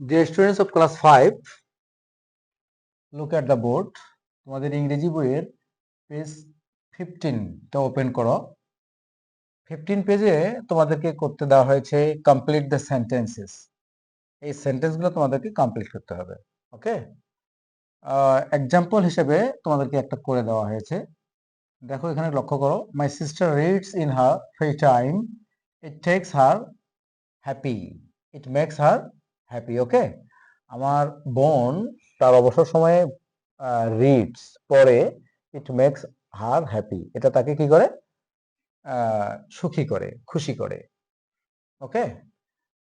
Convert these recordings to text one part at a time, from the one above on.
Dear students of class 5, look at the board. তোমাদের ইংরেজি বইয়ের পেজ ফিফটিনটা ওপেন করো। ফিফটিন পেজে তোমাদেরকে করতে দেওয়া হয়েছে কমপ্লিট দ্য সেন্টেন্সেস এই সেন্টেন্সগুলো তোমাদেরকে কমপ্লিট করতে হবে ওকে এক্সাম্পল হিসেবে তোমাদেরকে একটা করে দেওয়া হয়েছে। দেখো এখানে লক্ষ্য করো my sister reads in her free time it takes her happy it makes her happy okay আমার বোন তার অবসর সময়ে রিডস পড়ে ইট মেক্স হার হ্যাপি এটা তাকে কি করে? সুখী করে, খুশি করে ওকে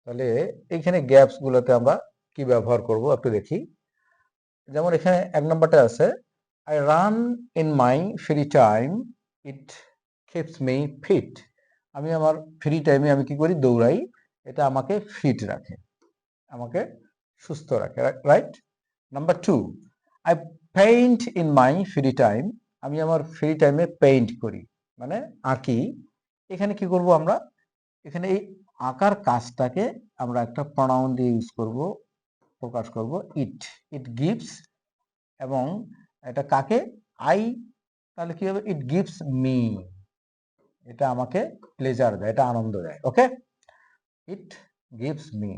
তাহলে এইখানে গ্যাপস গুলোতে আমরা কি ব্যবহার করব একটু দেখি। যেমন এখানে এক নম্বরটা আছে I run in my free time it keeps me fit আমি আমার ফ্রি টাইমে আমি কি করি? দৌড়াই, এটা আমাকে ফিট রাখে। আমাকে সুস্থ রাখে right number two I paint in my free time আমি আমার ফ্রি টাইমে পেইন্ট করি। মানে আঁকি এখানে কি করব আমরা? এখানে এই আঁকার কাজটাকে আমরা একটা প্রনাউন দিয়ে ইউজ করব, প্রকাশ করব ইট ইট গিভস এবং এটা কাকে? আই তাহলে কি হবে? ইট গিভস মি এটা আমাকে প্লেজার দেয়, এটা আনন্দ দেয় okay it gives me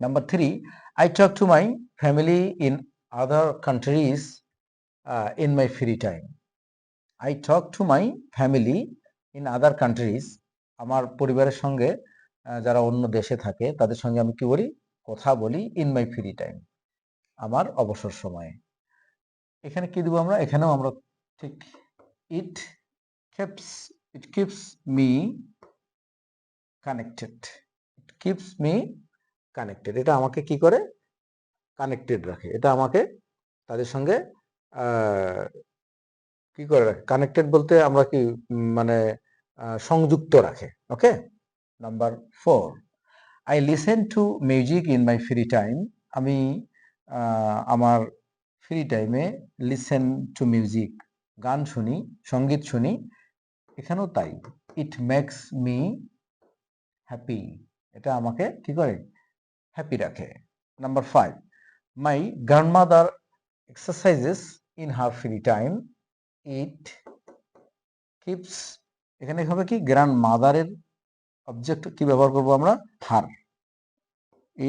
number three I talk to my family in other countries in my free time I talk to my family in other countries আমার পরিবারের সঙ্গে যারা অন্য দেশে থাকে, তাদের সঙ্গে আমি কি বলি? কথা বলি ইন মাই ফ্রি টাইম আমার অবসর সময়ে। এখানে কি দিব আমরা? এখানেও আমরা ঠিক it keeps it keeps me connected it keeps me connected এটা আমাকে কি করে? কানেক্টেড রাখে। এটা আমাকে তাদের সঙ্গে কি করে রাখে? কানেক্টেড বলতে আমরা কি মানে সংযুক্ত রাখে। Okay number four I listen to music in my free time আমি আমার ফ্রি টাইমে লিসেন টু মিউজিক গান শুনি, সংগীত শুনি। এখানেও তাই। ইট মেক্স মি হ্যাপি এটা আমাকে কি করে? হ্যাপি রাখে। Number five my grandmother exercises in her free time it keeps এখানে হবে কি গ্র্যান্ড মাদারের অবজেক্ট কি ব্যবহার করব আমরা? হার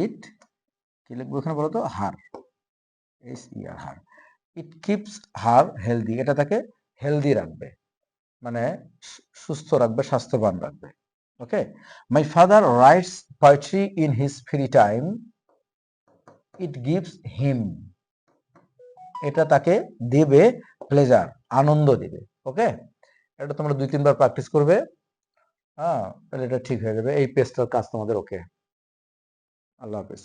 ইট কি লিখব এখানে বলো তো? Her as year her it keeps her healthy এটা তাকে হেলদি রাখবে। মানে সুস্থ রাখবে, স্বাস্থ্যবান রাখবে। Okay my father writes poetry in his free time it gives him এটা তাকে দেবে প্লেজার আনন্দ দেবে। ওকে এটা তোমরা দুই, তিনবার প্র্যাকটিস করবে। হ্যাঁ তাহলে এটা ঠিক হয়ে যাবে। এই পেজটার কাজ তোমাদের ওকে আল্লাহ হাফিজ।